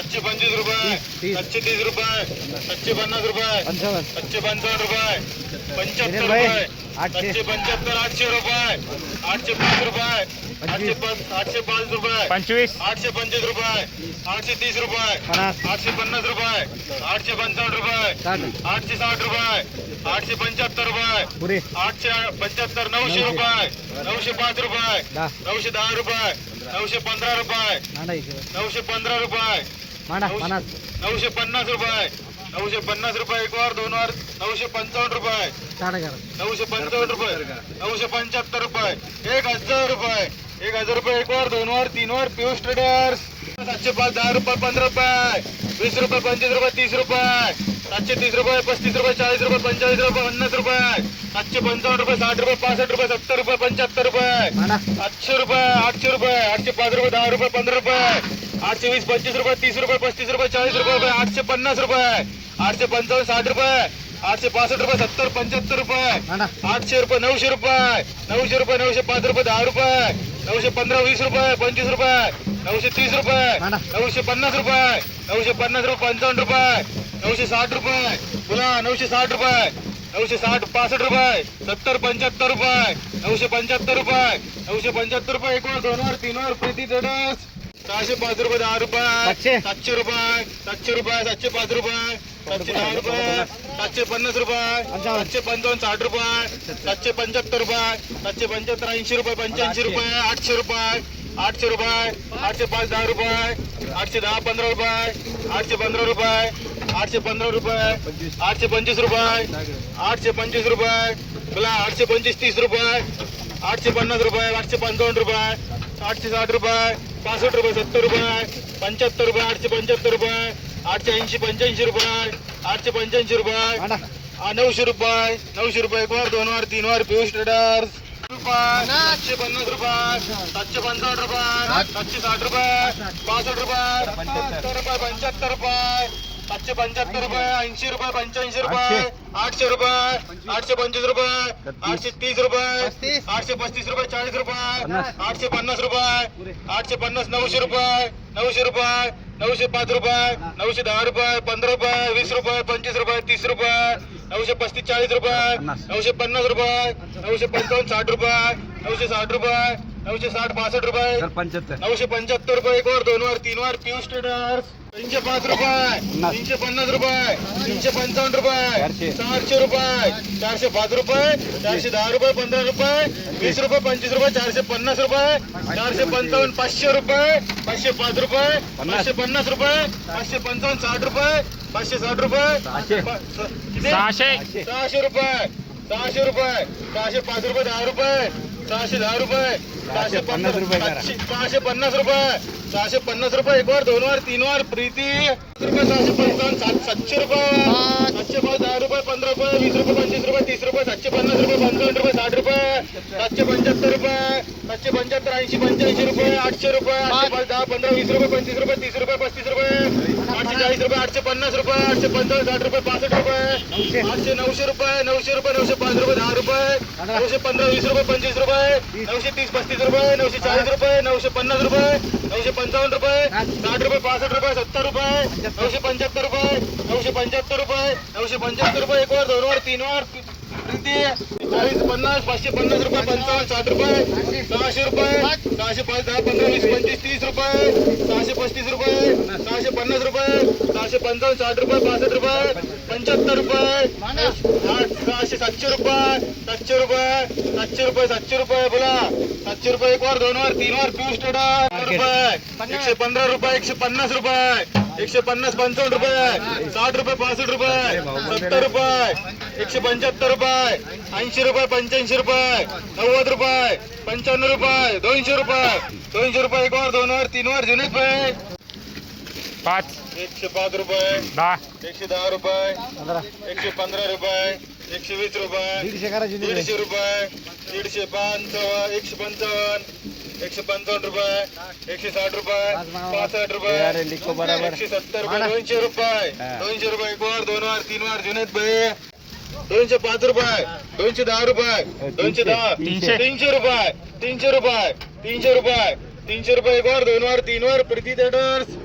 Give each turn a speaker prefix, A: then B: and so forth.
A: सातशे तीस रुपये सातशे पन्नास रुपये सातशे पंचावन्न रुपये पंच्याहत्तर रुपये. सातशे पंच्याहत्तर आठशे रुपये आठशे पाच रुपये आठशे आठशे पाच रुपये
B: पंचवीस.
A: आठशे पंचवीस रुपये आठशे तीस रुपये आठशे पन्नास रुपये आठशे पंचावन्न रुपये आठशे साठ रुपये आठशे पंच्याहत्तर रुपये आठशे पंच्याहत्तर नऊशे रुपये नऊशे पाच रुपये नऊशे दहा रुपये नऊशे पंधरा रुपये नऊशे पंधरा रुपये
C: मांडा पन्नास
A: नऊशे पन्नास रुपये. नऊशे पन्नास रुपये एक वार दोन वार नऊशे पंचावन्न रुपये. नऊशे पंचावन्न रुपये. नऊशे पंच्याहत्तर रुपये. एक हजार रुपये. एक हजार रुपये एक वार दोन वार तीन वार पियुष ट्रेडर्स सातशे पाच दहा रुपये पंधरा रुपये. वीस रुपये पंचवीस रुपये तीस रुपये. सातशे तीस रुपये पस्तीस रुपये चाळीस रुपये पंचेचाळीस रुपये पन्नास रुपये. सातशे पंचावन्न रुपये साठ रुपये पासष्ट रुपये सत्तर रुपये पंच्याहत्तर रुपये. आठशे रुपये आठशे रुपये आठशे पाच रुपये दहा रुपये पंधरा रुपये. आठशे वीस पंचवीस रुपये तीस रुपये पस्तीस रुपये चाळीस रुपये आठशे पन्नास रुपये आठशे पंचावन्न साठ रुपये आठशे पासष्ट रुपये सत्तर पंच्याहत्तर रुपये आठशे रुपये नऊशे रुपये नऊशे रुपये नऊशे पाच रुपये दहा रुपये नऊशे पंधरा वीस रुपये पंचवीस रुपये नऊशे तीस रुपये. नऊशे पन्नास रुपये नऊशे पन्नास रुपये पंचावन्न रुपये नऊशे साठ रुपये पुन्हा नऊशे साठ रुपये नऊशे साठ पासष्ट रुपये सत्तर पंच्याहत्तर रुपये नऊशे पंच्याहत्तर रुपये नऊशे पंच्याहत्तर रुपये एक वर दोन वर तीन वर प्रीती ट्रेडर्स सहाशे पाच रुपये दहा रुपये
C: सातशे.
A: सातशे रुपये सातशे रुपये सातशे पाच रुपये सातशे दहा रुपये सातशे पन्नास रुपये. सातशे पंचावन्न साठ रुपये सातशे पंच्याहत्तर रुपये सातशे पंच्याहत्तर ऐंशी रुपये पंच्याऐंशी रुपये आठशे रुपये आठशे रुपये आठशे पाच दहा रुपये आठशे दहा पंधरा रुपये आठशे पंधरा रुपये आठशे पंधरा रुपये आठशे पंचवीस रुपये आठशे पंचवीस रुपये बोला आठशे पंचवीस तीस रुपये आठशे पन्नास रुपये आठशे पंचावन्न रुपये आठशे साठ रुपये पासष्ट रुपये सत्तर रुपये पंच्याहत्तर रुपये आठशे पंच्याहत्तर रुपये आठशे ऐंशी पंच्याऐंशी रुपये आठशे पंच्याऐंशी रुपये हा, नऊशे रुपये नऊशे रुपये एक वार दोन वार तीन वार पियुष ट्रेडर्स. रुपये सातशे पन्नास रुपये सातशे पंचावन्न रुपये सातशे साठ रुपये पासष्ट रुपये रुपये पंच्याहत्तर रुपये सातशे पंच्याहत्तर रुपये ऐंशी. रुपये पंच्याऐंशी रुपये आठशे. रुपये आठशे पंचवीस रुपये आठशे तीस रुपये आठशे पस्तीस रुपये चाळीस रुपये. आठशे पन्नास रुपये आठशे पन्नास नऊशे रुपये नऊशे रुपये नऊशे पाच रुपये नऊशे दहा रुपये पंधरा रुपये वीस रुपये पंचवीस रुपये तीस रुपये नऊशे पस्तीस चाळीस रुपये. नऊशे पन्नास रुपये नऊशे पंचावन्न साठ रुपये नऊशे साठ रुपये नऊशे साठ पासष्ट रुपये नऊशे पंच्याहत्तर रुपये एक वर दोन वर तीन वर पियुष ट्रेडर्स. तीनशे पाच रुपये. तीनशे पन्नास रुपये तीनशे पंचावन्न रुपये
C: चारशे.
A: रुपये चारशे पाच रुपये चारशे दहा रुपये पंधरा रुपये वीस रुपये पंचवीस रुपये चारशे पन्नास रुपये चारशे पंचावन्न पाचशे रुपये पाचशे पाच रुपये. पाचशे पन्नास रुपये पाचशे पंचावन्न साठ रुपये पाचशे साठ रुपये
C: सहाशे.
B: सहाशे
A: रुपये सहाशे रुपये सहाशे पाच रुपये दहा रुपये सहाशे दहा रुपये सहाशे
C: पन्नास रुपये
A: सहाशे पन्नास रुपये सहाशे पन्नास रुपये एक वर दोन वर तीन वर प्रीती. रुपये सहाशे पंचावन्न सात सातशे रुपये. सातशे पाच दहा रुपये पंधरा रुपये वीस रुपये पंचवीस रुपये तीस रुपये सातशे पन्नास रुपये पंचावन्न रुपये साठ रुपये सातशे पंच्याहत्तर रुपये. सातशे पंच्याहत्तर ऐंशी पंच्याऐंशी रुपये आठशे रुपये आठशे दहा पंधरा वीस रुपये पंचवीस रुपये तीस रुपये पस्तीस रुपये आठशे चाळीस रुपये आठशे पन्नास रुपये आठशे पंचावन्न साठ रुपये पासष्ट रुपये आठशे नऊशे रुपये नऊशे रुपये नऊशे पाच रुपये दहा रुपये नऊशे पंधरा वीस रुपये पंचवीस रुपये नऊशे तीस पस्तीस रुपये नऊशे चाळीस रुपये नऊशे पन्नास रुपये नऊशे पंचावन्न रुपये साठ रुपये पासष्ट रुपये सत्तर रुपये नऊशे पंच्याहत्तर रुपये नऊशे पंच्याहत्तर रुपये नऊशे पंच्याहत्तर रुपये एक वर दोन वर तीन वर किती. चाळीस पन्नास पाचशे पन्नास रुपये पंचावन्न साठ रुपये सहाशे रुपये सहाशे पाच दहा पंधरा वीस पंचवीस तीस रुपये सहाशे पस्तीस रुपये सहाशे पन्नास रुपये सहाशे पंचावन्न साठ रुपये पासष्ट रुपये पंच्याहत्तर रुपये सहाशे सातशे रुपये सातशे रुपये सातशे रुपये सातशे रुपये बोला. सातशे रुपये एक वर दोन वर तीन वर पियुष ट्रेडर रुपये. एकशे पंधरा रुपये एकशे पन्नास रुपये. एकशे पन्नास पंचावन्न रुपये. साठ रुपये पासष्ट रुपये. सत्तर रुपये. एकशे पंच्याहत्तर रुपये ऐंशी रुपये पंच्याऐंशी रुपये नव्वद रुपये पंच्याण्णव रुपये दोनशे रुपये. दोनशे रुपये एक वर दोन वर तीन वर जुने रुपये
B: पाच.
A: एकशे पाच रुपये.
B: दहा.
A: एकशे दहा रुपये.
C: पंधरा
A: एकशे पंधरा रुपये. एकशे वीस रुपये.
C: दीडशे करायची
A: दीडशे रुपये. दीडशे पंचावन्न एकशे पंचावन्न एकशे पंचावन्न रुपये. एकशे साठ रुपये. पासष्ट रुपये. एकशे सत्तर रुपये. दोनशे रुपये. दोनशे रुपये एक वर दोन वर तीन वर जुनेत भाई दोनशे पाच रुपये दोनशे दहा रुपये दोनशे दहा
B: तीनशे.
A: तीनशे रुपये तीनशे रुपये तीनशे रुपये तीनशे रुपये एक वर दोन वर तीन वर प्रीती थिएटर्स